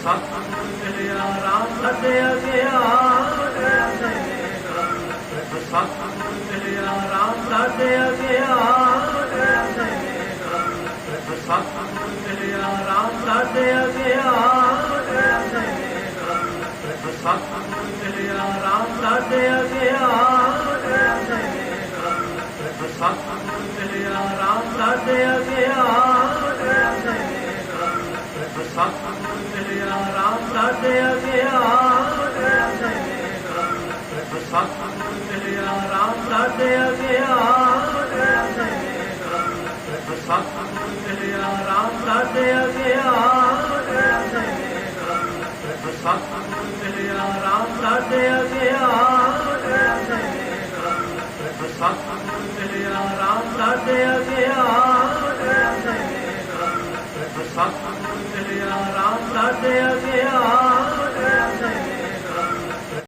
ਸਤ ਸਹਿਆ ਰਾਮ ਸਤਿਆ ਗਿਆ ਸਤ ਸਹਿਆ ਰਾਮ ਸਤਿਆ ਗਿਆ ਸਤ ਸਹਿਆ ਰਾਮ ਸਤਿਆ ਗਿਆ ਸਤ ਸਹਿਆ ਰਾਮ ਸਤਿਆ ਗਿਆ ਸਤ ਸਹਿਆ ਰਾਮ ਸਤਿਆ ਗਿਆ ਸਤ ਮਿਲਿਆ ਰਾਮ ਰਤਿਆ ਗਿਆ ਸਤਿਗੁਰ ਮਿਲਿਆ ਰਾਮ ਰਤਿਆ ਗਿਆ ਸਤਿਗੁਰ ਮਿਲਿਆ ਰਾਮ ਰਤਿਆ ਗਿਆ ਸਤਿਗੁਰ ਮਿਲਿਆ ਰਾਮ ਰਤਿਆ ਗਿਆ ਸਤਿਗੁਰ ਮਿਲਿਆ ਰਾਮ ਰਤਿਆ ਗਿਆ ਸਤਿਗੁਰ ਮਿਲਿਆ ਰਾਮ साथ आ गया